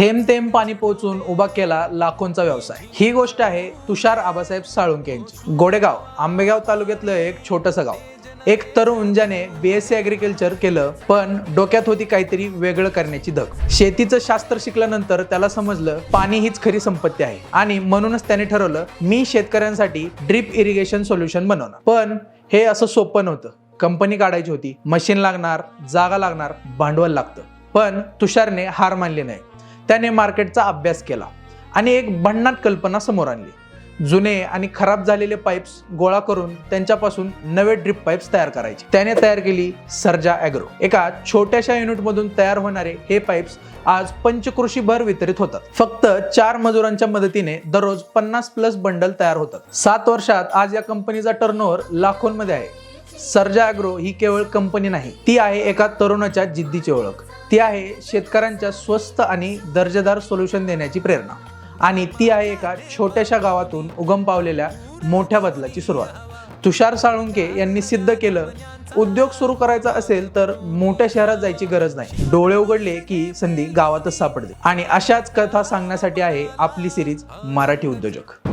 थेंब थेंब पाणी पोचून उभा केला लाखोंचा व्यवसाय. ही गोष्ट आहे तुषार आबासाहेब साळुंके यांची. गोडेगाव आंबेगाव तालुक्यातलं एक छोटंसं गाव. एक तरुण ज्याने बीएससी ॲग्रिकल्चर केलं पण डोक्यात होती काहीतरी वेगळं करण्याची धग. शेतीचं शास्त्र शिकल्यानंतर त्याला समजलं पाणी हीच खरी संपत्ती आहे. आणि म्हणूनच त्याने ठरवलं मी शेतकऱ्यांसाठी ड्रीप इरिगेशन सोल्युशन बनवणार. पण हे असं सोपं नव्हतं. कंपनी काढायची होती मशीन लागणार जागा लागणार भांडवल लागतं. पण तुषारने हार मानली नाही. त्याने मार्केटचा अभ्यास केला आणि एक भन्नाट कल्पना समोर आणली. जुने आणि खराब झालेले पाईप्स गोळा करून त्यांच्यापासून नवे ड्रिप पाईप्स तयार करायचे. त्याने तयार केली सर्जा ॲग्रो. एका छोट्याशा युनिटमधून तयार होणारे हे पाईप्स आज पंचकृषीभर वितरित होतात. फक्त चार मजुरांच्या मदतीने दररोज पन्नास प्लस बंडल तयार होतात. सात वर्षात आज या कंपनीचा टर्नओव्हर लाखोंमध्ये आहे. सर्जा ॲग्रो ही केवळ कंपनी नाही ती आहे एका तरुणाच्या जिद्दीची ओळख. ती आहे शेतकऱ्यांच्या स्वस्त आणि दर्जेदार सोल्युशन देण्याची प्रेरणा. आणि ती आहे एका छोट्याशा गावातून उगम पावलेल्या मोठ्या बदलाची सुरुवात. तुषार साळुंके यांनी सिद्ध केलं उद्योग सुरू करायचा असेल तर मोठ्या शहरात जायची गरज नाही. डोळे उघडले की संधी गावातच सापडते. आणि अशाच कथा सांगण्यासाठी आहे आपली सिरीज मराठी उद्योजक.